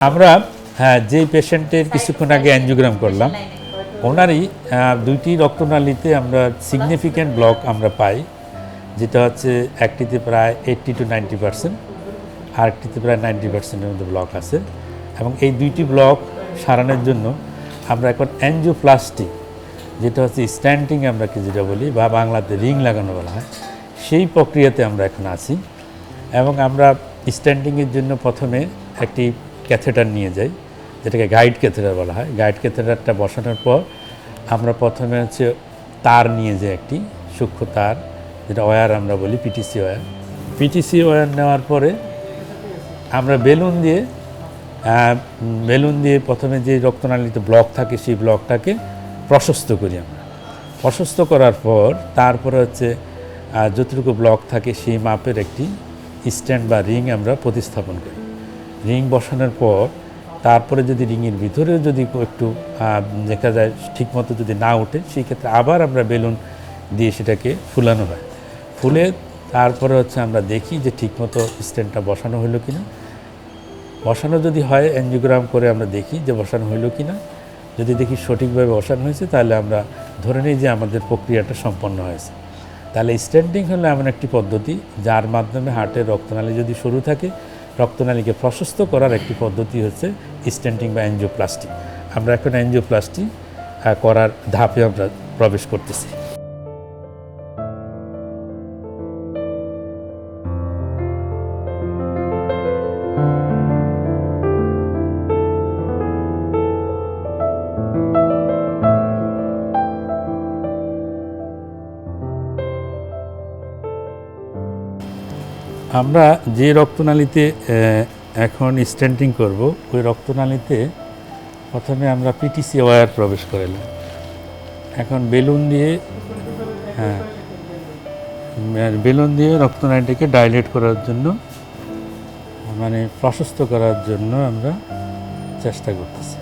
আমরা হ্যাঁ যেই পেশেন্টের কিছুক্ষণ আগে অ্যানজিওগ্রাম করলাম ওনারই দুইটি রক্তনালীতে আমরা সিগনিফিক্যান্ট ব্লক আমরা পাই যেটা হচ্ছে একটিতে প্রায় এইট্টি টু নাইনটি পার্সেন্ট আরেকটিতে প্রায় নাইনটি পার্সেন্টের মধ্যে ব্লক আছে। এবং এই দুইটি ব্লক সারানোর জন্য আমরা এখন অ্যানজিওপ্লাস্টি যেটা হচ্ছে স্ট্যান্ডিং আমরা কি যেটা বলি বা বাংলাতে রিং লাগানো বলা হয় সেই প্রক্রিয়াতে আমরা এখন আছি। এবং আমরা স্ট্যান্ডিংয়ের জন্য প্রথমে একটি ক্যাথেটার নিয়ে যাই, যেটাকে গাইড ক্যাথেটার বলা হয়। গাইড ক্যাথেটারটা বসানোর পর আমরা প্রথমে হচ্ছে তার নিয়ে যাই একটি সূক্ষ্ম তার, যেটা ওয়্যার আমরা বলি, পিটিসি ওয়্যার। পিটিসি ওয়্যার নেওয়ার পরে আমরা বেলুন দিয়ে বেলুন দিয়ে প্রথমে যে রক্তনালীতে ব্লক থাকে, সেই ব্লকটাকে প্রশস্ত করি আমরা। প্রশস্ত করার পর তারপরে হচ্ছে যতটুকু ব্লক থাকে, সেই মাপের একটি স্ট্যান্ড বা রিং আমরা প্রতিস্থাপন করি। রিং বসানোর পর তারপরে যদি রিংয়ের ভিতরেও যদি একটু দেখা যায় ঠিকমতো যদি না ওঠে, সেই ক্ষেত্রে আবার আমরা বেলুন দিয়ে সেটাকে ফুলানো হয়। ফুলে তারপরে হচ্ছে আমরা দেখি যে ঠিকমতো স্ট্যান্ডটা বসানো হলো কিনা। বসানো যদি হয় অ্যানজিওগ্রাম করে আমরা দেখি যে বসানো হলো কি না যদি দেখি সঠিকভাবে বসানো হয়েছে, তাহলে আমরা ধরে নিই যে আমাদের প্রক্রিয়াটা সম্পন্ন হয়েছে। তাহলে স্ট্যান্ডিং হলো এমন একটি পদ্ধতি, যার মাধ্যমে হার্টের রক্তনালী যদি শুরু থাকে রক্তনালীকে প্রশস্ত করার একটি পদ্ধতি হচ্ছে স্ট্যান্টিং বা অ্যাঞ্জিওপ্লাস্টি। আমরা এখন অ্যাঞ্জিওপ্লাস্টি করার ধাপে আমরা প্রবেশ করতেছি। আমরা যে রক্তনালীতে এখন স্ট্যান্ডিং করব, ওই রক্তনালীতে প্রথমে আমরা পিটিসি ওয়্যার প্রবেশ করালাম এখন বেলুন দিয়ে হ্যাঁ বেলুন দিয়ে রক্তনালীটাকে ডাইলেট করার জন্য মানে প্রশস্ত করার জন্য আমরা চেষ্টা করতেছি।